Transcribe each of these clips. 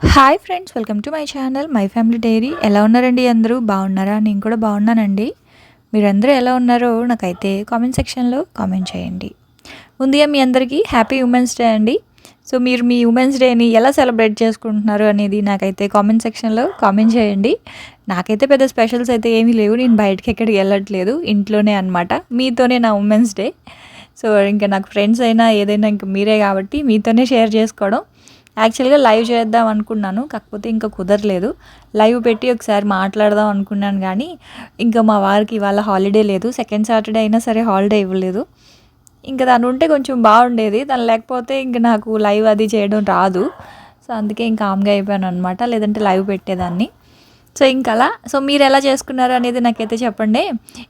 Hi friends welcome to my channel my family diary ఎలా ఉన్నారండి అందరూ? బాగున్నారా? నేను కూడా బాగున్నానండి. మీరందరూ ఎలా ఉన్నారో నాకైతే కామెంట్ సెక్షన్లో కామెంట్ చేయండి. ముందుగా మీ అందరికీ హ్యాపీ ఉమెన్స్ డే అండి. సో మీరు మీ ఉమెన్స్ డేని ఎలా సెలబ్రేట్ చేసుకుంటున్నారు అనేది నాకైతే కామెంట్ సెక్షన్లో కామెంట్ చేయండి. నాకైతే పెద్ద స్పెషల్స్ అయితే ఏమీ లేవు. నేను బయటకి ఎక్కడికి వెళ్ళట్లేదు. ఇంట్లోనే అనమాట మీతోనే నా ఉమెన్స్ డే సో ఇంకా నాకు ఫ్రెండ్స్ అయినా ఏదైనా ఇంకా మీరే కాబట్టి మీతోనే షేర్ చేసుకోవడం. యాక్చువల్గా లైవ్ చేద్దాం అనుకున్నాను కాకపోతే ఇంకా కుదరలేదు. లైవ్ పెట్టి ఒకసారి మాట్లాడదాం అనుకున్నాను కానీ ఇంకా మా వారికి ఇవాళ హాలిడే లేదు. సెకండ్ సాటర్డే అయినా సరే హాలిడే ఇవ్వలేదు. ఇంకా దాని ఉంటే కొంచెం బాగుండేది. దాని లేకపోతే ఇంకా నాకు లైవ్ అది చేయడం రాదు. సో అందుకే ఇంకా ఆమ్గా అయిపోయాను అనమాట లేదంటే లైవ్ పెట్టేదాన్ని. సో ఇంకా అలా సో మీరు ఎలా చేసుకున్నారు అనేది నాకైతే చెప్పండి.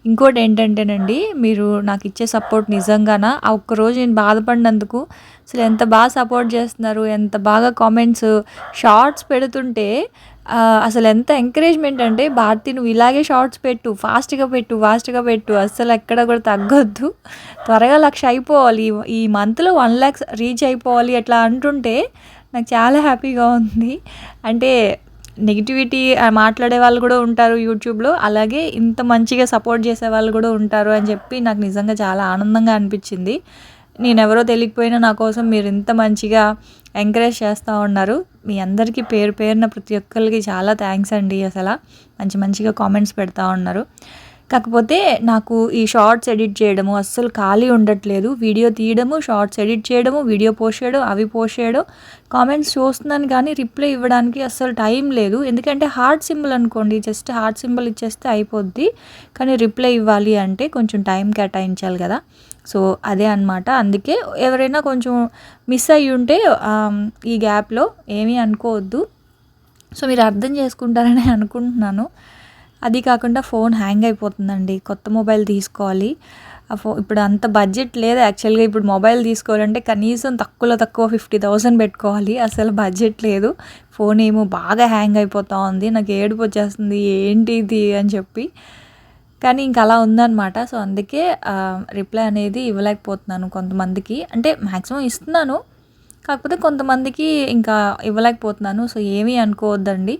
ఇంకోటి ఏంటంటేనండి మీరు నాకు ఇచ్చే సపోర్ట్ నిజంగానా? ఆ ఒక్కరోజు నేను బాధపడినందుకు అసలు ఎంత బాగా సపోర్ట్ చేస్తున్నారు ఎంత బాగా కామెంట్స్ షార్ట్స్ పెడుతుంటే అసలు ఎంత ఎంకరేజ్మెంట్ అంటే భారతి నువ్వు ఇలాగే షార్ట్స్ పెట్టు ఫాస్ట్గా పెట్టు ఫాస్ట్గా పెట్టు అసలు ఎక్కడ కూడా తగ్గొద్దు. త్వరగా లక్ష అయిపోవాలి ఈ మంత్లో వన్ ల్యాక్స్ రీచ్ అయిపోవాలి అట్లా అంటుంటే నాకు చాలా హ్యాపీగా ఉంది. అంటే నెగిటివిటీ మాట్లాడే వాళ్ళు కూడా ఉంటారు యూట్యూబ్లో అలాగే ఇంత మంచిగా సపోర్ట్ చేసే వాళ్ళు కూడా ఉంటారు అని చెప్పి నాకు నిజంగా చాలా ఆనందంగా అనిపించింది. నేను ఎవరో తెలియకపోయినా నా కోసం మీరు ఇంత మంచిగా ఎంకరేజ్ చేస్తూ ఉన్నారు. మీ అందరికీ పేరు పేరున ప్రతి ఒక్కరికి చాలా థ్యాంక్స్ అండి అసలు. మంచి మంచిగా కామెంట్స్ పెడతా ఉన్నారు. కాకపోతే నాకు ఈ షార్ట్స్ ఎడిట్ చేయడము అస్సలు ఖాళీ ఉండట్లేదు. వీడియో తీయడము షార్ట్స్ ఎడిట్ చేయడము వీడియో పోస్ట్ చేయడం అవి పోస్ట్ చేయడం కామెంట్స్ చూస్తున్నాను కానీ రిప్లై ఇవ్వడానికి అస్సలు టైం లేదు. ఎందుకంటే హార్ట్ సింబల్ అనుకోండి జస్ట్ హార్ట్ సింబల్ ఇచ్చేస్తే అయిపోద్ది. కానీ రిప్లై ఇవ్వాలి అంటే కొంచెం టైం కేటాయించాలి కదా. సో అదే అన్నమాట. అందుకే ఎవరైనా కొంచెం మిస్ అయ్యి ఉంటే ఈ గ్యాప్లో ఏమీ అనుకోవద్దు. సో మీరు అర్థం చేసుకుంటారని అనుకుంటున్నాను. అది కాకుండా ఫోన్ హ్యాంగ్ అయిపోతుందండి. కొత్త మొబైల్ తీసుకోవాలి. ఆ ఫో ఇప్పుడు అంత బడ్జెట్ లేదు యాక్చువల్గా. ఇప్పుడు మొబైల్ తీసుకోవాలంటే కనీసం తక్కువలో తక్కువ ఫిఫ్టీ థౌసండ్ పెట్టుకోవాలి. అసలు బడ్జెట్ లేదు. ఫోన్ ఏమో బాగా హ్యాంగ్ అయిపోతూ ఉంది. నాకు ఏడుపు వచ్చేస్తుంది. ఏంటి ఇది అని చెప్పి. కానీ ఇంకా అలా ఉందన్నమాట. సో అందుకే రిప్లై అనేది ఇవ్వలేకపోతున్నాను కొంతమందికి. అంటే మ్యాక్సిమం ఇస్తున్నాను. కాకపోతే కొంతమందికి ఇంకా ఇవ్వలేకపోతున్నాను. సో ఏమీ అనుకోవద్దండి.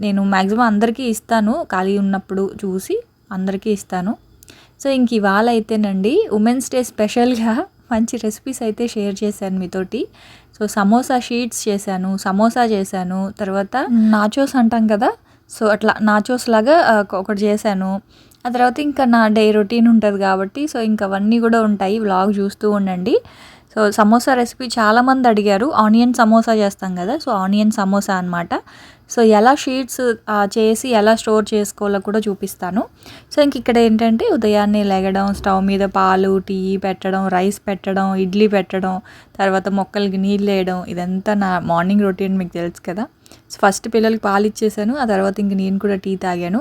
నేను మ్యాక్సిమం అందరికీ ఇస్తాను. ఖాళీ ఉన్నప్పుడు చూసి అందరికీ ఇస్తాను. సో ఇంక ఇవాళ అయితేనండి ఉమెన్స్ డే స్పెషల్గా మంచి రెసిపీస్ అయితే షేర్ చేశాను మీతోటి. సో సమోసా షీట్స్ చేశాను సమోసా చేశాను తర్వాత నాచోస్ అంటాం కదా? సో అట్లా నాచోస్ లాగా ఒకటి చేశాను. ఆ తర్వాత ఇంకా నా డే రొటీన్ ఉంటుంది కాబట్టి సో ఇంకా అవన్నీ కూడా ఉంటాయి. వ్లాగ్ చూస్తూ ఉండండి. సో సమోసా రెసిపీ చాలామంది అడిగారు. ఆనియన్ సమోసా చేస్తాం కదా సో ఆనియన్ సమోసా అనమాట సో ఎలా షీట్స్ చేసి ఎలా స్టోర్ చేసుకోవాలో కూడా చూపిస్తాను. సో ఇంక ఇక్కడ ఏంటంటే ఉదయాన్నే లెగడం స్టవ్ మీద పాలు టీ పెట్టడం రైస్ పెట్టడం ఇడ్లీ పెట్టడం తర్వాత మొక్కలకి నీళ్ళు వేయడం ఇదంతా నా మార్నింగ్ రొటీన్ మీకు తెలుసు కదా. సో ఫస్ట్ పిల్లలకి పాలు ఇచ్చేసాను ఆ తర్వాత ఇంక నేను కూడా టీ తాగాను.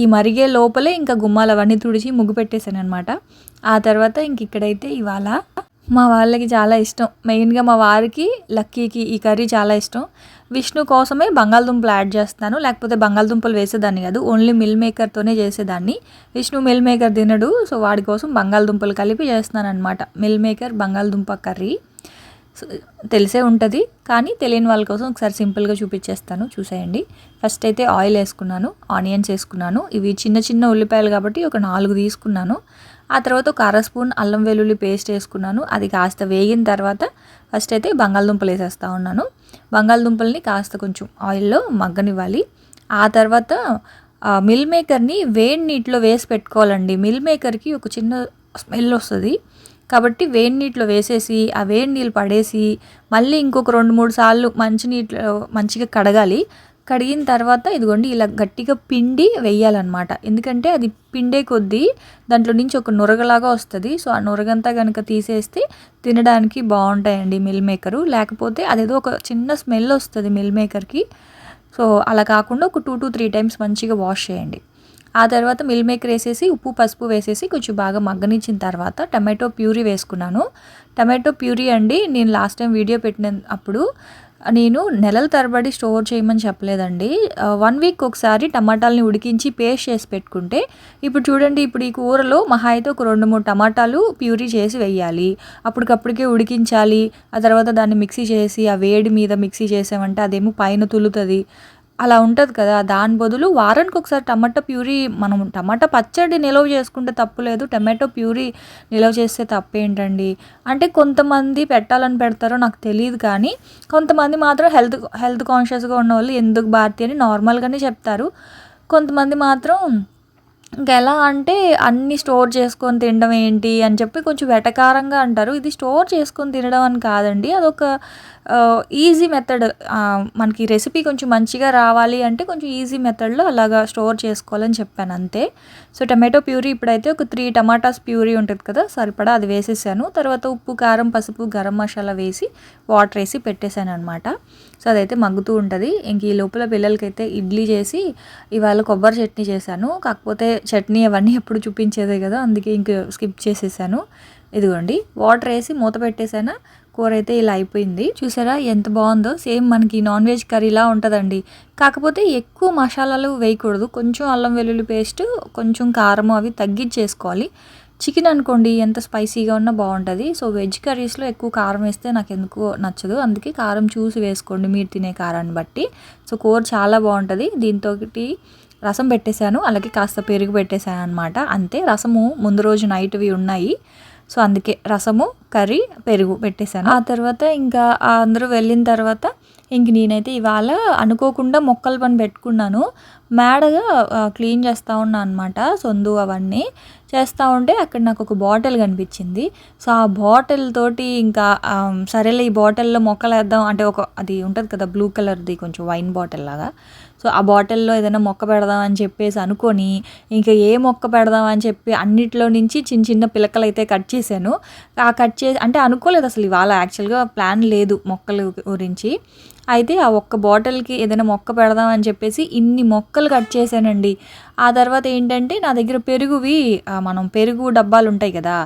ఈ మరిగే లోపలే ఇంకా గుమ్మాలు అవన్నీ తుడిచి ముగ్గు పెట్టేశాను అనమాట ఆ తర్వాత ఇంక ఇక్కడైతే ఇవాళ మా వాళ్ళకి చాలా ఇష్టం. మెయిన్గా మా వారికి లక్కీకి ఈ కర్రీ చాలా ఇష్టం. విష్ణు కోసమే బంగాళదుంపలు యాడ్ చేస్తాను. లేకపోతే బంగాళదుంపలు వేసేదాన్ని కాదు. ఓన్లీ మిల్ మేకర్తోనే చేసేదాన్ని. విష్ణు మిల్ మేకర్ తినడు. సో వాడి కోసం బంగాళదుంపలు కలిపి చేస్తున్నాను అనమాట మిల్ మేకర్ బంగాళదుంప కర్రీ. తెలిసే ఉంటుంది. కానీ తెలియని వాళ్ళ కోసం ఒకసారి సింపుల్గా చూపించేస్తాను చూసేయండి. ఫస్ట్ అయితే ఆయిల్ వేసుకున్నాను. ఆనియన్స్ వేసుకున్నాను. ఇవి చిన్న చిన్న ఉల్లిపాయలు కాబట్టి ఒక నాలుగు తీసుకున్నాను. ఆ తర్వాత ఒక అర స్పూన్ అల్లం వెల్లుల్లి పేస్ట్ వేసుకున్నాను. అది కాస్త వేగిన తర్వాత ఫస్ట్ అయితే బంగాళదుంపలు వేసేస్తా ఉన్నాను. బంగాళదుంపల్ని కాస్త కొంచెం ఆయిల్లో మగ్గనివ్వాలి. ఆ తర్వాత మిల్ మేకర్ని వేడి నీటిలో వేసి పెట్టుకోవాలండి. మిల్ మేకర్కి ఒక చిన్న స్మెల్ వస్తుంది. కాబట్టి వేడి నీటిలో వేసేసి ఆ వేడి నీళ్ళు పడేసి మళ్ళీ ఇంకొక రెండు మూడు సార్లు మంచి నీటిలో మంచిగా కడగాలి. కడిగిన తర్వాత ఇదిగోండి ఇలా గట్టిగా పిండి వేయాలన్నమాట. ఎందుకంటే అది పిండే కొద్దీ దాంట్లో నుంచి ఒక నురగలాగా వస్తుంది. సో ఆ నురగంతా కనుక తీసేస్తే తినడానికి బాగుంటాయండి మిల్ మేకరు. లేకపోతే అదేదో ఒక చిన్న స్మెల్ వస్తుంది మిల్ మేకర్కి. సో అలా కాకుండా ఒక టూ టు త్రీ టైమ్స్ మంచిగా వాష్ చేయండి. ఆ తర్వాత మిల్ మేకర్ వేసేసి ఉప్పు పసుపు వేసేసి కొంచెం బాగా మగ్గనిచ్చిన తర్వాత టమాటో ప్యూరీ వేసుకున్నాను. టమాటో ప్యూరీ అండి. నేను లాస్ట్ టైం వీడియో పెట్టిన అప్పుడు నేను నెలల తరబడి స్టోర్ చేయమని చెప్పలేదండి. వన్ వీక్ ఒకసారి టమాటాలని ఉడికించి పేస్ట్ చేసి పెట్టుకుంటే ఇప్పుడు చూడండి ఇప్పుడు ఈ కూరలో మహా అయితే ఒక రెండు మూడు టమాటాలు ప్యూరీ చేసి వేయాలి. అప్పటికప్పటికే ఉడికించాలి. ఆ తర్వాత దాన్ని మిక్సీ చేసి ఆ వేడి మీద మిక్సీ చేసామంటే అదేమో పైన తులుతుంది. అలా ఉంటుంది కదా. దాని బదులు వారానికి ఒకసారి టమాటా ప్యూరీ మనం టమాటా పచ్చడి నిల్వ చేసుకుంటే తప్పు లేదు. టమాటో ప్యూరీ నిల్వ చేస్తే తప్పేంటండి? అంటే కొంతమంది పెట్టాలని పెడతారో నాకు తెలియదు కానీ కొంతమంది మాత్రం హెల్త్ హెల్త్ కాన్షియస్గా ఉన్న వాళ్ళు ఎందుకు భారతి అని నార్మల్గానే చెప్తారు. కొంతమంది మాత్రం ఇంకా ఎలా అంటే అన్నీ స్టోర్ చేసుకొని తినడం ఏంటి అని చెప్పి కొంచెం వెటకారంగా అంటారు. ఇది స్టోర్ చేసుకొని తినడం అని కాదండి. అదొక ఈజీ మెథడ్ మనకి రెసిపీ కొంచెం మంచిగా రావాలి అంటే కొంచెం ఈజీ మెథడ్లో అలాగా స్టోర్ చేసుకోవాలని చెప్పాను అంతే. సో టమాటో ప్యూరీ ఇప్పుడైతే ఒక త్రీ టమాటాస్ ప్యూరీ ఉంటుంది కదా సరిపడా అది వేసేసాను. తర్వాత ఉప్పు కారం పసుపు గరం మసాలా వేసి వాటర్ వేసి పెట్టేశాను అనమాట సో అదైతే మగ్గుతూ ఉంటుంది. ఇంక ఈ లోపల పిల్లలకైతే ఇడ్లీ చేసి ఇవాళ కొబ్బరి చట్నీ చేశాను. కాకపోతే చట్నీ అవన్నీ ఎప్పుడు చూపించేదే కదా అందుకే ఇంక స్కిప్ చేసేసాను. ఇదిగోండి వాటర్ వేసి మూత పెట్టేసాను కూర అయితే ఇలా అయిపోయింది. చూసారా ఎంత బాగుందో? సేమ్ మనకి నాన్ వెజ్ కర్రీలా ఉంటుందండి. కాకపోతే ఎక్కువ మసాలాలు వేయకూడదు. కొంచెం అల్లం వెల్లుల్లి పేస్ట్ కొంచెం కారం అవి తగ్గించేసుకోవాలి. చికెన్ అనుకోండి ఎంత స్పైసీగా ఉన్నా బాగుంటుంది. సో వెజ్ కర్రీస్లో ఎక్కువ కారం వేస్తే నాకు ఎందుకు నచ్చదు. అందుకే కారం చూసి వేసుకోండి మీరు తినే కారాన్ని బట్టి. సో కూర చాలా బాగుంటుంది. దీంతో రసం పెట్టేశాను. అలాగే కాస్త పెరుగు పెట్టేశాను అనమాట అంతే. రసము ముందు రోజు నైట్వి ఉన్నాయి. సో అందుకే రసము కర్రీ పెరుగు పెట్టేశాను. ఆ తర్వాత ఇంకా అందరూ వెళ్ళిన తర్వాత ఇంక నేనైతే ఇవాళ అనుకోకుండా మొక్కల పని పెట్టుకున్నాను. మేడగా క్లీన్ చేస్తూ ఉన్నా అనమాట సొందు అవన్నీ. చేస్తూ ఉంటే అక్కడ నాకు ఒక బాటిల్ కనిపించింది. సో ఆ బాటిల్ తోటి ఇంకా సరేలే ఈ బాటిల్లో మొక్కలు వేద్దాం అంటే ఒక అది ఉంటుంది కదా బ్లూ కలర్ది కొంచెం వైన్ బాటిల్ లాగా. సో ఆ బాటిల్లో ఏదైనా మొక్క పెడదాం అని చెప్పేసి అనుకొని ఇంకా ఏ మొక్క పెడదాం అని చెప్పి అన్నిట్లో నుంచి చిన్న చిన్న పిలకలు అయితే కట్ చేశాను. ఆ కట్ చేసి అంటే అనుకోలేదు అసలు ఇవాళ యాక్చువల్గా ప్లాన్ లేదు మొక్కల గురించి. అయితే ఆ ఒక్క బాటిల్కి ఏదైనా మొక్క పెడదాం అని చెప్పేసి ఇన్ని మొక్కలు కట్ చేశానండి. ఆ తర్వాత ఏంటంటే నా దగ్గర పెరుగువి మనం పెరుగు డబ్బాలు ఉంటాయి కదా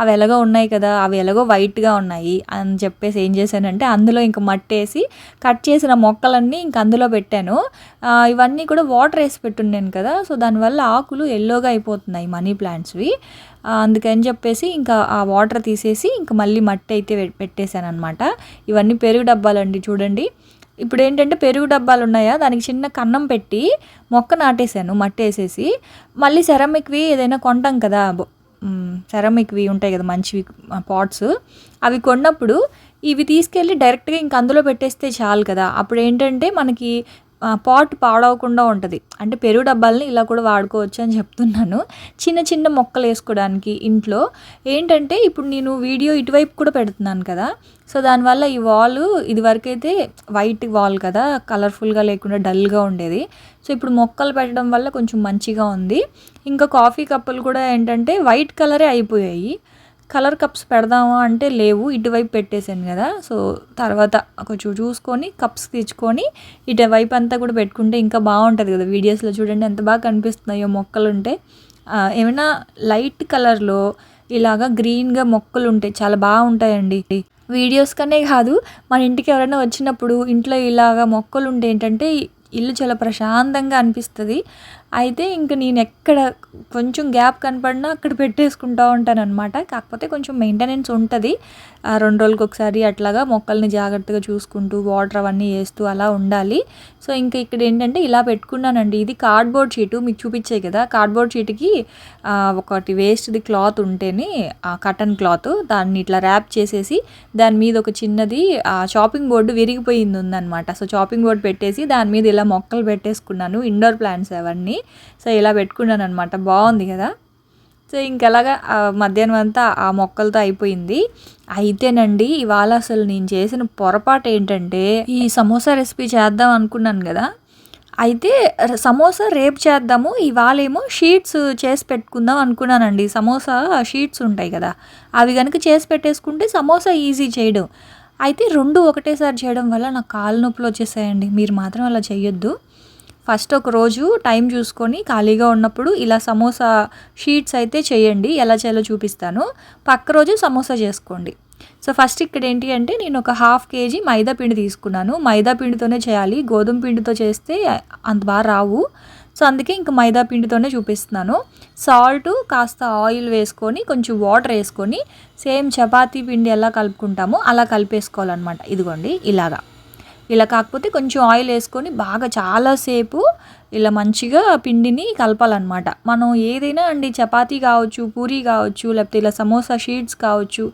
అవి ఎలాగో ఉన్నాయి కదా అవి ఎలాగో వైట్గా ఉన్నాయి అని చెప్పేసి ఏం చేశానంటే అందులో ఇంక మట్టేసి కట్ చేసిన మొక్కలన్నీ ఇంక అందులో పెట్టాను. ఇవన్నీ కూడా వాటర్ వేసి పెట్టున్నాను కదా సో దానివల్ల ఆకులు ఎల్లోగా అయిపోతున్నాయి మనీ ప్లాంట్స్వి. అందుకని చెప్పేసి ఇంకా ఆ వాటర్ తీసేసి ఇంకా మళ్ళీ మట్టి అయితే పెట్టేశాను అనమాట ఇవన్నీ పెరుగు డబ్బాలండి చూడండి. ఇప్పుడు ఏంటంటే పెరుగు డబ్బాలు ఉన్నాయా దానికి చిన్న కన్నం పెట్టి మొక్క నాటేశాను మట్టి వేసేసి మళ్ళీ సెరమిక్వి ఏదైనా కొంటాం కదా సెరమిక్వి ఉంటాయి కదా మంచివి పాట్స్. అవి కొన్నప్పుడు ఇవి తీసుకెళ్ళి డైరెక్ట్గా ఇంక అందులో పెట్టేస్తే చాలు కదా. అప్పుడు ఏంటంటే మనకి పాట్ పాడవకుండా ఉంటుంది. అంటే పెరుగు డబ్బాలని ఇలా కూడా వాడుకోవచ్చు అని చెప్తున్నాను. చిన్న చిన్న మొక్కలు వేసుకోవడానికి ఇంట్లో. ఏంటంటే ఇప్పుడు నేను వీడియో ఇటువైపు కూడా పెడుతున్నాను కదా సో దానివల్ల ఈ వాల్ ఇదివరకైతే వైట్ వాల్ కదా కలర్ఫుల్గా లేకుండా డల్గా ఉండేది. సో ఇప్పుడు మొక్కలు పెట్టడం వల్ల కొంచెం మంచిగా ఉంది. ఇంకా కాఫీ కప్పులు కూడా ఏంటంటే వైట్ కలరే అయిపోయాయి. కలర్ కప్స్ పెడదామా అంటే లేవు ఇటువైపు పెట్టేశాను కదా. సో తర్వాత కొంచెం చూసుకొని కప్స్ తెచ్చుకొని ఇటువైపు అంతా కూడా పెట్టుకుంటే ఇంకా బాగుంటుంది కదా. వీడియోస్లో చూడండి ఎంత బాగా కనిపిస్తున్నాయో మొక్కలు ఉంటే ఏమైనా లైట్ కలర్లో ఇలాగా గ్రీన్గా మొక్కలు ఉంటాయి చాలా బాగుంటాయండి. వీడియోస్ కనే కాదు. మన ఇంటికి ఎవరైనా వచ్చినప్పుడు ఇంట్లో ఇలాగా మొక్కలు ఉంటే ఏంటంటే ఇల్లు చాలా ప్రశాంతంగా అనిపిస్తుంది. అయితే ఇంక నేను ఎక్కడ కొంచెం గ్యాప్ కనపడినా అక్కడ పెట్టేసుకుంటూ ఉంటాను అనమాట కాకపోతే కొంచెం మెయింటెనెన్స్ ఉంటుంది. రెండు రోజులకి ఒకసారి అట్లాగా మొక్కల్ని జాగ్రత్తగా చూసుకుంటూ వాటర్ అవన్నీ వేస్తూ అలా ఉండాలి. సో ఇంకా ఇక్కడ ఏంటంటే ఇలా పెట్టుకున్నానండి. ఇది కార్డ్బోర్డ్ షీటు మీకు చూపించే కదా. కార్డ్బోర్డ్ షీట్కి ఒకటి వేస్ట్ది క్లాత్ ఉంటేనే కటన్ క్లాత్ దాన్ని ఇట్లా ర్యాప్ చేసేసి దాని మీద ఒక చిన్నది షాపింగ్ బోర్డు విరిగిపోయింది ఉందన్నమాట. సో షాపింగ్ బోర్డు పెట్టేసి దాని మీద ఇలా మొక్కలు పెట్టేసుకున్నాను. ఇండోర్ ప్లాంట్స్ అవన్నీ. సో ఇలా పెట్టుకున్నాను అనమాట బాగుంది కదా? సో ఇంకెలాగా మధ్యాహ్నం అంతా ఆ మొక్కలతో అయిపోయింది. అయితేనండి ఇవాళ అసలు నేను చేసిన పొరపాటు ఏంటంటే ఈ సమోసా రెసిపీ చేద్దాం అనుకున్నాను కదా? అయితే సమోసా రేపు చేద్దాము ఇవాళ ఏమో షీట్స్ చేసి పెట్టుకుందాం అనుకున్నానండి. సమోసా షీట్స్ ఉంటాయి కదా? అవి కనుక చేసి పెట్టేసుకుంటే సమోసా ఈజీ చేయడం. అయితే రెండు ఒకటేసారి చేయడం వల్ల నాకు కాలు నొప్పులు వచ్చేసాయండి. మీరు మాత్రం అలా చేయొద్దు ఫస్ట్ ఒక రోజు టైం చూసుకొని ఖాళీగా ఉన్నప్పుడు ఇలా సమోసా షీట్స్ అయితే చేయండి. ఎలా చేయాలో చూపిస్తాను. పక్క రోజు సమోసా చేసుకోండి. సో ఫస్ట్ ఇక్కడ ఏంటి అంటే నేను ఒక హాఫ్ కేజీ మైదా పిండి తీసుకున్నాను. మైదా పిండితోనే చేయాలి. గోధుమ పిండితో చేస్తే అంత బాగా రావు. సో అందుకే ఇంక మైదా పిండితోనే చూపిస్తున్నాను. సాల్ట్ కాస్త ఆయిల్ వేసుకొని కొంచెం వాటర్ వేసుకొని సేమ్ చపాతీ పిండి ఎలా కలుపుకుంటామో అలా కలిపేసుకోవాలన్నమాట. ఇదిగోండి ఇలాగా. ఇలా కాకపోతే కొంచెం ఆయిల్ వేసుకొని బాగా చాలాసేపు ఇలా మంచిగా పిండిని కలపాలన్నమాట. మనం ఏదైనా అండి చపాతీ కావచ్చు పూరీ కావచ్చు లేకపోతే ఇలా సమోసా షీట్స్ కావచ్చు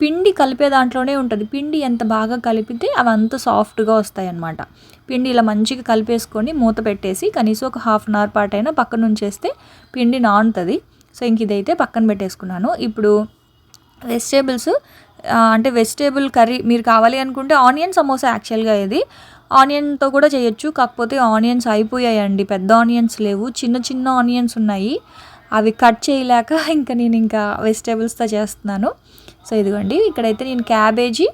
పిండి కలిపే దాంట్లోనే ఉంటుంది. పిండి ఎంత బాగా కలిపితే అవి అంత సాఫ్ట్గా వస్తాయి అన్నమాట పిండి ఇలా మంచిగా కలిపేసుకొని మూత పెట్టేసి కనీసం ఒక హాఫ్ అన్ అవర్ పాటు అయినా పక్కన ఉంచేస్తే పిండి నానుతుంది. సో ఇంక ఇదైతే పక్కన పెట్టేసుకున్నాను. ఇప్పుడు వెజిటేబుల్స్ అంటే వెజిటేబుల్ కర్రీ మీరు కావాలి అనుకుంటే ఆనియన్ సమోసా యాక్చువల్గా ఇది. ఆనియన్తో కూడా చేయొచ్చు. కాకపోతే ఆనియన్స్ అయిపోయాయండి. పెద్ద ఆనియన్స్ లేవు. చిన్న చిన్న ఆనియన్స్ ఉన్నాయి. అవి కట్ చేయలేక ఇంకా నేను ఇంకా వెజిటేబుల్స్తో చేస్తున్నాను. సో ఇదిగోండి. ఇక్కడైతే నేను క్యాబేజీ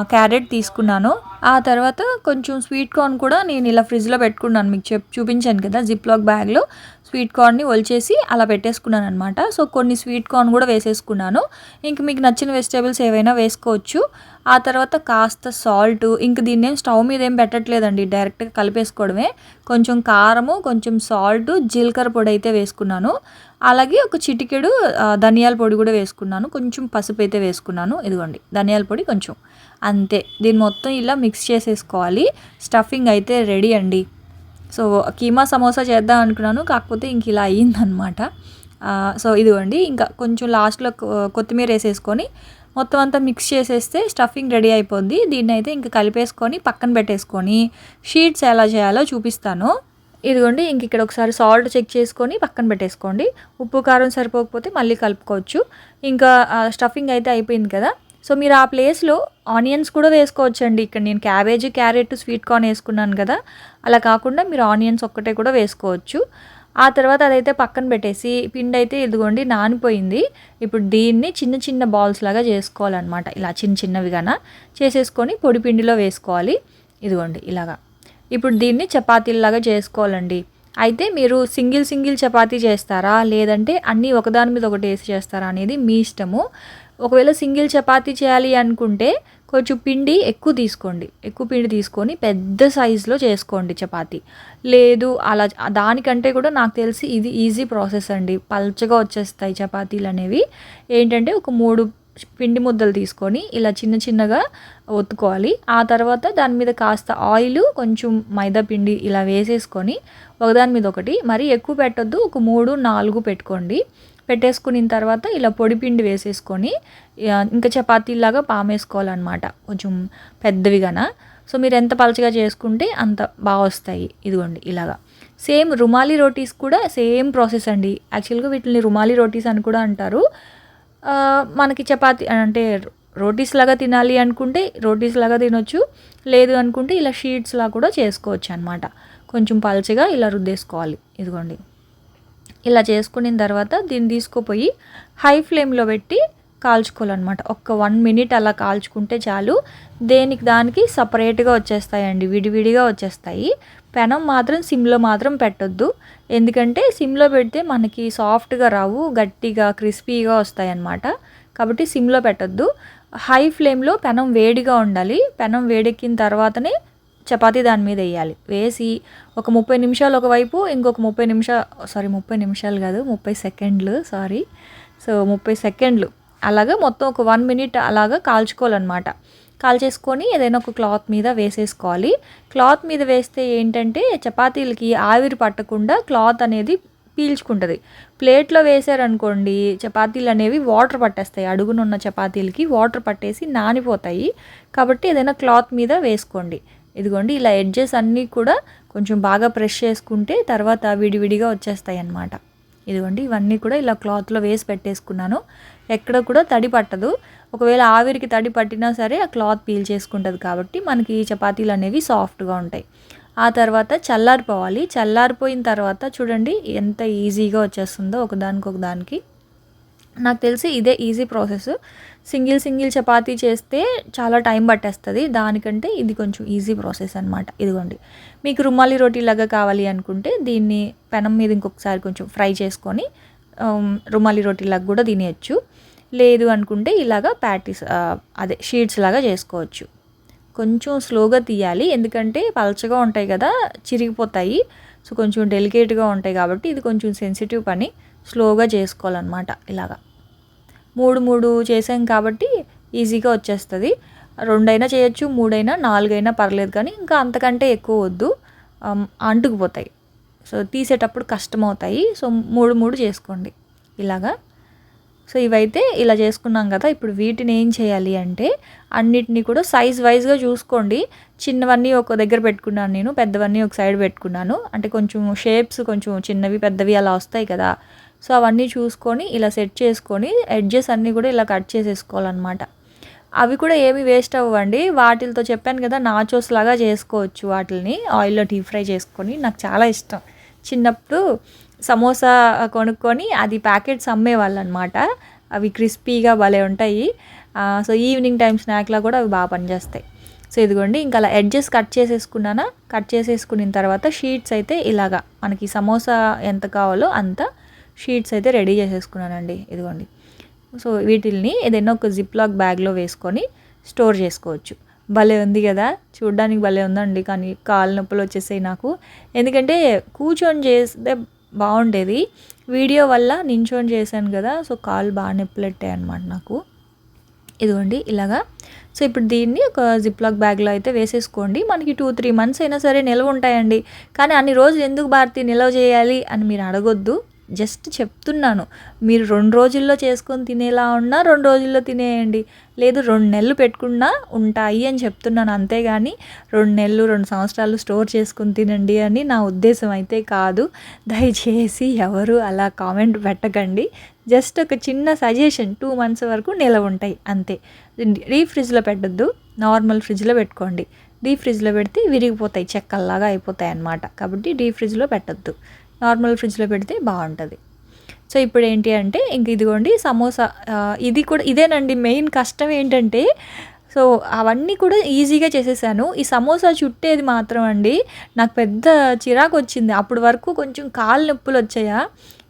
క్యారెట్ తీసుకున్నాను. ఆ తర్వాత కొంచెం స్వీట్ కార్న్ కూడా నేను ఇలా ఫ్రిడ్జ్లో పెట్టుకున్నాను. మీకు చెప్ చూపించాను కదా జిప్ లాక్ బ్యాగ్లో. స్వీట్ కార్న్ని ఒలిచేసి అలా పెట్టేసుకున్నాను అనమాట సో కొన్ని స్వీట్ కార్న్ కూడా వేసేసుకున్నాను. ఇంక మీకు నచ్చిన వెజిటేబుల్స్ ఏవైనా వేసుకోవచ్చు. ఆ తర్వాత కాస్త సాల్ట్ ఇంక దీన్ని ఏం స్టవ్ మీద ఏం పెట్టట్లేదండి డైరెక్ట్గా కలిపేసుకోవడమే. కొంచెం కారము కొంచెం సాల్ట్ జీలకర్ర పొడి అయితే వేసుకున్నాను. అలాగే ఒక చిటికెడు ధనియాల పొడి కూడా వేసుకున్నాను. కొంచెం పసుపు అయితే వేసుకున్నాను. ఇదిగోండి ధనియాల పొడి కొంచెం. అంతే దీన్ని మొత్తం ఇలా మిక్స్ చేసేసుకోవాలి. స్టఫింగ్ అయితే రెడీ అండి. సో కీమా సమోసా చేద్దాం అనుకున్నాను. కాకపోతే ఇంక ఇలా అయ్యిందనమాట సో ఇదిగోండి. ఇంకా కొంచెం లాస్ట్లో కొత్తిమీర వేసేసుకొని మొత్తం అంతా మిక్స్ చేసేస్తే స్టఫింగ్ రెడీ అయిపోద్ది. దీన్ని అయితే ఇంకా కలిపేసుకొని పక్కన పెట్టేసుకొని షీట్స్ ఎలా చేయాలో చూపిస్తాను. ఇదిగోండి. ఇంక ఇక్కడ ఒకసారి సాల్ట్ చెక్ చేసుకొని పక్కన పెట్టేసుకోండి. ఉప్పు కారం సరిపోకపోతే మళ్ళీ కలుపుకోవచ్చు. ఇంకా స్టఫింగ్ అయితే అయిపోయింది కదా. సో మీరు ఆ ప్లేస్లో ఆనియన్స్ కూడా వేసుకోవచ్చండి. ఇక్కడ నేను క్యాబేజీ క్యారెట్ స్వీట్ కార్న్ వేసుకున్నాను కదా. అలా కాకుండా మీరు ఆనియన్స్ ఒక్కటే కూడా వేసుకోవచ్చు. ఆ తర్వాత అదైతే పక్కన పెట్టేసి పిండి అయితే ఇదిగోండి నానిపోయింది. ఇప్పుడు దీన్ని చిన్న చిన్న బాల్స్ లాగా చేసుకోవాలన్నమాట. ఇలా చిన్న చిన్నవిగాన చేసేసుకొని పొడి పిండిలో వేసుకోవాలి. ఇదిగోండి ఇలాగా. ఇప్పుడు దీన్ని చపాతీలాగా చేసుకోవాలండి. అయితే మీరు సింగిల్ సింగిల్ చపాతీ చేస్తారా? లేదంటే అన్నీ ఒకదాని మీద ఒకటి వేసి చేస్తారా అనేది మీ ఇష్టము. ఒకవేళ సింగిల్ చపాతీ చేయాలి అనుకుంటే కొంచెం పిండి ఎక్కువ తీసుకోండి. ఎక్కువ పిండి తీసుకొని పెద్ద సైజులో చేసుకోండి చపాతీ. లేదు అలా దానికంటే కూడా నాకు తెలిసి ఇది ఈజీ ప్రాసెస్ అండి. పల్చగా వచ్చేస్తాయి చపాతీలు అనేవి. ఏంటంటే ఒక మూడు పిండి ముద్దలు తీసుకొని ఇలా చిన్న చిన్నగా ఒత్తుకోవాలి. ఆ తర్వాత దాని మీద కాస్త ఆయిల్ కొంచెం మైదా పిండి ఇలా వేసేసుకొని ఒకదాని మీద ఒకటి. మరీ ఎక్కువ పెట్టొద్దు ఒక మూడు నాలుగు పెట్టుకోండి. పెట్టేసుకున్న తర్వాత ఇలా పొడి పిండి వేసేసుకొని ఇంకా చపాతీలాగా పామేసుకోవాలన్నమాట. కొంచెం పెద్దవిగాన. సో మీరు ఎంత పలచగా చేసుకుంటే అంత బాగా వస్తాయి. ఇదిగోండి ఇలాగా. సేమ్ రుమాలి రోటీస్ కూడా సేమ్ ప్రాసెస్ అండి. యాక్చువల్గా వీటిని రుమాలి రోటీస్ అని కూడా అంటారు. మనకి చపాతి అంటే రోటీస్ లాగా తినాలి అనుకుంటే రోటీస్ లాగా తినొచ్చు. లేదు అనుకుంటే ఇలా షీట్స్లా కూడా చేసుకోవచ్చు అనమాట కొంచెం పలచగా ఇలా రుద్దేసుకోవాలి. ఇదిగోండి. ఇలా చేసుకున్న తర్వాత దీన్ని తీసుకుపోయి హై ఫ్లేమ్లో పెట్టి కాల్చుకోవాలన్నమాట. ఒక్క వన్ మినిట్ అలా కాల్చుకుంటే చాలు. దేనికి దానికి సపరేట్గా వచ్చేస్తాయండి విడివిడిగా వచ్చేస్తాయి. పెనం మాత్రం సిమ్లో మాత్రం పెట్టొద్దు. ఎందుకంటే సిమ్లో పెడితే మనకి సాఫ్ట్గా రావు గట్టిగా క్రిస్పీగా వస్తాయి అన్నమాట కాబట్టి సిమ్లో పెట్టొద్దు. హై ఫ్లేమ్లో పెనం వేడిగా ఉండాలి. పెనం వేడెక్కిన తర్వాతనే చపాతీ దాని మీద వేయాలి. వేసి ఒక ముప్పై నిమిషాలు ఒకవైపు ఇంకొక ముప్పై నిమిషాలు సారీ ముప్పై నిమిషాలు కాదు ముప్పై సెకండ్లు సారీ సో ముప్పై సెకండ్లు. అలాగా మొత్తం ఒక వన్ మినిట్ అలాగా కాల్చుకోవాలన్నమాట. కాల్చేసుకొని ఏదైనా ఒక క్లాత్ మీద వేసేసుకోవాలి. క్లాత్ మీద వేస్తే ఏంటంటే చపాతీలకి ఆవిరి పట్టకుండా క్లాత్ అనేది పీల్చుకుంటుంది. ప్లేట్లో వేసారనుకోండి చపాతీలు అనేవి వాటర్ పట్టేస్తాయి. అడుగునున్న చపాతీలకి వాటర్ పట్టేసి నానిపోతాయి. కాబట్టి ఏదైనా క్లాత్ మీద వేసుకోండి. ఇదిగోండి ఇలా ఎడ్జెస్ అన్నీ కూడా కొంచెం బాగా ప్రెష్ చేసుకుంటే తర్వాత విడివిడిగా వచ్చేస్తాయి అన్నమాట ఇదిగోండి ఇవన్నీ కూడా ఇలా క్లాత్లో వేసి పెట్టేసుకున్నాను. ఎక్కడ కూడా తడి పట్టదు. ఒకవేళ ఆవిరికి తడి పట్టినా సరే ఆ క్లాత్ పీల్ చేసుకుంటుంది కాబట్టి మనకి చపాతీలు అనేవి సాఫ్ట్గా ఉంటాయి. ఆ తర్వాత చల్లారిపోవాలి. చల్లారిపోయిన తర్వాత చూడండి ఎంత ఈజీగా వచ్చేస్తుందో ఒకదానికి ఒకదానికి నాకు తెలిసి ఇదే easy process single single chapati చేస్తే చాలా టైం పట్టేస్తుంది. దానికంటే ఇది కొంచెం ఈజీ ప్రాసెస్ అనమాట ఇదిగోండి. మీకు రుమాలి రోటీ లాగా కావాలి అనుకుంటే దీన్ని పెనం మీద ఇంకొకసారి కొంచెం ఫ్రై చేసుకొని రుమాలి రోటీలాగా కూడా తినేయచ్చు. లేదు అనుకుంటే ఇలాగా ప్యాటీస్ అదే షీట్స్ లాగా చేసుకోవచ్చు. కొంచెం స్లోగా తీయాలి. ఎందుకంటే పలచగా ఉంటాయి కదా చిరిగిపోతాయి. సో కొంచెం డెలికేట్గా ఉంటాయి కాబట్టి ఇది కొంచెం సెన్సిటివ్ పని. స్లోగా చేసుకోవాలన్నమాట ఇలాగా. మూడు మూడు చేసాం కాబట్టి ఈజీగా వచ్చేస్తుంది. రెండైనా చేయొచ్చు మూడైనా నాలుగైనా పర్లేదు కానీ ఇంకా అంతకంటే ఎక్కువ వద్దు. అంటుకుపోతాయి సో తీసేటప్పుడు కష్టమవుతాయి. సో మూడు మూడు చేసుకోండి. ఇలాగా. సో ఇవైతే ఇలా చేసుకున్నాం కదా. ఇప్పుడు వీటిని ఏం చేయాలి అంటే అన్నిటినీ కూడా సైజ్ వైజ్గా చూసుకోండి. చిన్నవన్నీ ఒక దగ్గర పెట్టుకున్నాను నేను పెద్దవన్నీ ఒక సైడ్ పెట్టుకున్నాను. అంటే కొంచెం షేప్స్ కొంచెం చిన్నవి పెద్దవి అలా వస్తాయి కదా. సో అవన్నీ చూసుకొని ఇలా సెట్ చేసుకొని ఎడ్జెస్ అన్నీ కూడా ఇలా కట్ చేసేసుకోవాలన్నమాట. అవి కూడా ఏమి వేస్ట్ అవ్వండి. వాటితో చెప్పాను కదా నాచోస్ లాగా చేసుకోవచ్చు వాటిని ఆయిల్లో డీప్ ఫ్రై చేసుకొని నాకు చాలా ఇష్టం. చిన్నప్పుడు సమోసా కొనుక్కొని అది ప్యాకెట్స్ అమ్మేవాళ్ళు అనమాట అవి క్రిస్పీగా భలే ఉంటాయి. సో ఈవినింగ్ టైం స్నాక్లా కూడా అవి బాగా పనిచేస్తాయి. సో ఇదిగోండి ఇంకా అలా ఎడ్జెస్ కట్ చేసేసుకున్నానా? కట్ చేసేసుకున్న తర్వాత షీట్స్ అయితే ఇలాగా మనకి సమోసా ఎంత కావాలో అంత షీట్స్ అయితే రెడీ చేసేసుకున్నానండి ఇదిగోండి. సో వీటిల్ని ఏదైనా ఒక జిప్ లాక్ బ్యాగ్లో వేసుకొని స్టోర్ చేసుకోవచ్చు. భలే ఉంది కదా చూడడానికి భలే ఉందండి కానీ కాళ్ళ నొప్పులు వచ్చేసాయి నాకు. ఎందుకంటే కూర్చొని చేస్తే బాగుండేది వీడియో వల్ల నించొని చేశాను కదా సో కాళ్ళు బాగా నొప్పులెట్టాయి అనమాట నాకు. ఇదిగోండి ఇలాగా. సో ఇప్పుడు దీన్ని ఒక జిప్లాక్ బ్యాగ్లో అయితే వేసేసుకోండి. మనకి టూ త్రీ మంత్స్ అయినా సరే నిల్వ ఉంటాయండి. కానీ అన్ని రోజులు ఎందుకు భారతి నిల్వ చేయాలి అని మీరు అడగొద్దు. జస్ట్ చెప్తున్నాను. మీరు రెండు రోజుల్లో చేసుకొని తినేలా ఉన్నా రెండు రోజుల్లో తినేయండి. లేదు రెండు నెలలు పెట్టుకున్నా ఉంటాయి అని చెప్తున్నాను. అంతేగాని రెండు నెలలు రెండు సంవత్సరాలు స్టోర్ చేసుకుని తినండి అని నా ఉద్దేశం అయితే కాదు. దయచేసి ఎవరు అలా కామెంట్ పెట్టకండి. జస్ట్ ఒక చిన్న సజెషన్ టూ మంత్స్ వరకు నిలవ ఉంటాయి. అంతే. డీప్ ఫ్రిడ్జ్లో పెట్టద్దు. నార్మల్ ఫ్రిడ్జ్లో పెట్టుకోండి. డీప్ ఫ్రిడ్జ్లో పెడితే విరిగిపోతాయి చెక్కల్లాగా అయిపోతాయి అన్నమాట కాబట్టి డీప్ ఫ్రిడ్జ్లో పెట్టద్దు. నార్మల్ ఫ్రిడ్జ్లో పెడితే బాగుంటుంది. సో ఇప్పుడు ఏంటి అంటే ఇంక ఇదిగోండి సమోసా ఇది కూడా ఇదేనండి మెయిన్ కష్టం ఏంటంటే సో అవన్నీ కూడా ఈజీగా చేసేసాను. ఈ సమోసా చుట్టేది మాత్రం అండి నాకు పెద్ద చిరాకు వచ్చింది అప్పటి వరకు కొంచెం కాలు నొప్పులు వచ్చాయా?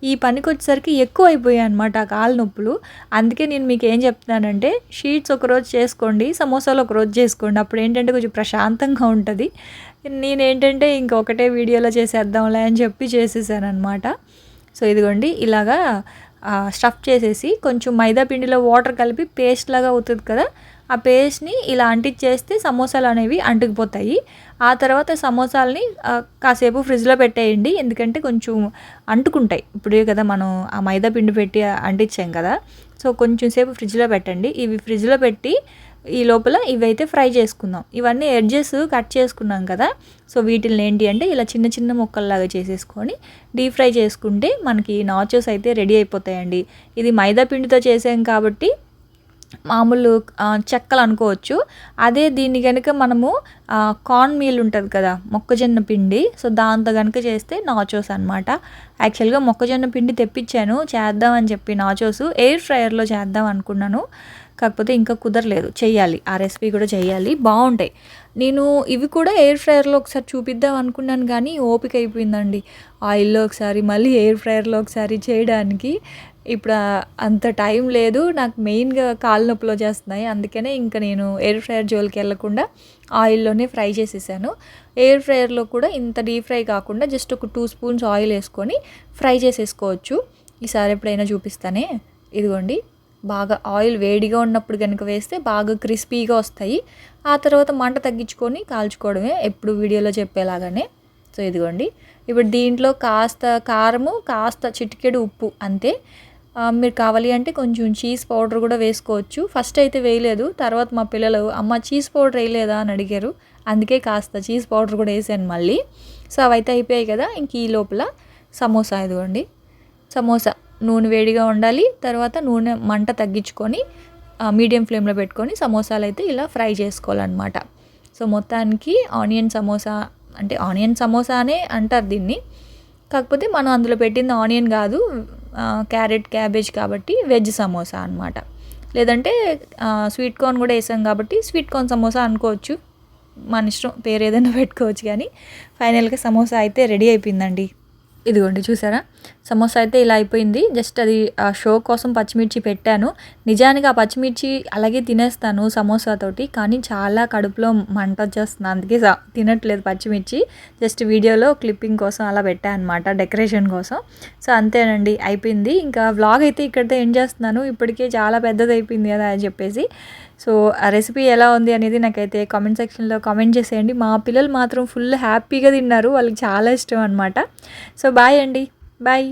ఈ పనికి వచ్చేసరికి ఎక్కువ అయిపోయాయి అనమాట ఆ కాలు నొప్పులు. అందుకే నేను మీకు ఏం చెప్తున్నానంటే షీట్స్ ఒకరోజు చేసుకోండి సమోసాలు ఒకరోజు చేసుకోండి. అప్పుడు ఏంటంటే కొంచెం ప్రశాంతంగా ఉంటుంది. నేనేంటంటే ఇంకొకటే వీడియోలో చేసేద్దాంలే అని చెప్పి చేసేసాను అనమాట సో ఇదిగోండి ఇలాగా స్టఫ్ చేసేసి కొంచెం మైదా పిండిలో వాటర్ కలిపి పేస్ట్ లాగా అవుతుంది కదా ఆ పేస్ట్ని ఇలా అంటించేస్తే సమోసాలు అనేవి అంటుకుపోతాయి. ఆ తర్వాత సమోసాలని కాసేపు ఫ్రిడ్జ్లో పెట్టేయండి ఎందుకంటే కొంచెం అంటుకుంటాయి. ఇప్పుడే కదా మనం ఆ మైదా పిండి పెట్టి అంటించాం కదా సో కొంచెం సేపు ఫ్రిడ్జ్లో పెట్టండి. ఇవి ఫ్రిడ్జ్లో పెట్టి ఈ లోపల ఇవైతే ఫ్రై చేసుకుందాం. ఇవన్నీ ఎడ్జెస్ కట్ చేసుకున్నాం కదా. సో వీటిని ఏంటి అంటే ఇలా చిన్న చిన్న ముక్కల్లాగా చేసేసుకొని డీప్ ఫ్రై చేసుకుంటే మనకి నాచోస్ అయితే రెడీ అయిపోతాయండి. ఇది మైదా పిండితో చేసాం కాబట్టి మామూలు చెక్కలు అనుకోవచ్చు. అదే దీన్ని కనుక మనము కార్న్ మీల్ ఉంటుంది కదా మొక్కజొన్న పిండి. సో దాంతో కనుక చేస్తే నాచోస్ అనమాట యాక్చువల్గా మొక్కజొన్న పిండి తెప్పించాను చేద్దామని చెప్పి నాచోస్ ఎయిర్ ఫ్రైయర్లో చేద్దాం అనుకున్నాను. కాకపోతే ఇంకా కుదరలేదు. చేయాలి ఆ రెసిపీ కూడా చేయాలి బాగుంటాయి నేను ఇవి కూడా ఎయిర్ ఫ్రైయర్లో ఒకసారి చూపిద్దాం అనుకున్నాను కానీ ఓపిక అయిపోయిందండి. ఆయిల్లో ఒకసారి మళ్ళీ ఎయిర్ ఫ్రైయర్లో ఒకసారి చేయడానికి ఇప్పుడు అంత టైం లేదు. నాకు మెయిన్గా కాళ్ళ నొప్పులు చేస్తున్నాయి అందుకనే ఇంకా నేను ఎయిర్ ఫ్రైయర్ జోలికి వెళ్ళకుండా ఆయిల్లోనే ఫ్రై చేసేసాను. ఎయిర్ ఫ్రైయర్లో కూడా ఇంత డీప్ ఫ్రై కాకుండా జస్ట్ ఒక టూ స్పూన్స్ ఆయిల్ వేసుకొని ఫ్రై చేసేసుకోవచ్చు. ఈసారి ఎప్పుడైనా చూపిస్తానే. ఇదిగోండి. బాగా ఆయిల్ వేడిగా ఉన్నప్పుడు కనుక వేస్తే బాగా క్రిస్పీగా వస్తాయి. ఆ తర్వాత మంట తగ్గించుకొని కాల్చుకోవడమే ఎప్పుడు వీడియోలో చెప్పేలాగానే. సో ఇదిగోండి. ఇప్పుడు దీంట్లో కాస్త కారము కాస్త చిటికెడు ఉప్పు అంతే. మీరు కావాలి అంటే కొంచెం చీజ్ పౌడర్ కూడా వేసుకోవచ్చు. ఫస్ట్ అయితే వేయలేదు. తర్వాత మా పిల్లలు అమ్మ చీజ్ పౌడర్ వేయలేదా? అని అడిగారు. అందుకే కాస్త చీజ్ పౌడర్ కూడా వేసాను మళ్ళీ. సో అవైతే అయిపోయాయి కదా ఇంక ఈ లోపల సమోసా ఇదిగోండి. సమోసా. నూనె వేడిగా ఉండాలి. తర్వాత నూనె మంట తగ్గించుకొని మీడియం ఫ్లేమ్లో పెట్టుకొని సమోసాలు అయితే ఇలా ఫ్రై చేసుకోవాలన్నమాట. సో మొత్తానికి ఆనియన్ సమోసా అంటే ఆనియన్ సమోసా అనే అంటారు దీన్ని. కాకపోతే మనం అందులో పెట్టింది ఆనియన్ కాదు క్యారెట్ క్యాబేజ్ కాబట్టి వెజ్ సమోసా అనమాట లేదంటే స్వీట్ కార్న్ కూడా వేసాం కాబట్టి స్వీట్ కార్న్ సమోసా అనుకోవచ్చు. మన ఇష్టం పేరు ఏదైనా పెట్టుకోవచ్చు కానీ ఫైనల్గా సమోసా అయితే రెడీ అయిపోయిందండి. ఇదిగోండి చూసారా? సమోసా అయితే ఇలా అయిపోయింది. జస్ట్ అది ఆ షో కోసం పచ్చిమిర్చి పెట్టాను. నిజానికి ఆ పచ్చిమిర్చి అలాగే తినేస్తాను సమోసాతోటి కానీ చాలా కడుపులో మంట వచ్చేస్తుంది. అందుకే తినట్లేదు పచ్చిమిర్చి. జస్ట్ వీడియోలో క్లిప్పింగ్ కోసం అలా పెట్టాను అనమాట డెకరేషన్ కోసం. సో అంతేనండి అయిపోయింది. ఇంకా వ్లాగ్ అయితే ఇక్కడితో ఎండ్ చేస్తున్నాను. ఇప్పటికే చాలా పెద్దది అయిపోయింది కదా అని చెప్పేసి. సో ఆ రెసిపీ ఎలా ఉంది అనేది నాకైతే కామెంట్ సెక్షన్లో కామెంట్ చేసేయండి. మా పిల్లలు మాత్రం ఫుల్ హ్యాపీగా తిన్నారు. వాళ్ళకి చాలా ఇష్టం అనమాట సో బాయ్ అండి. బాయ్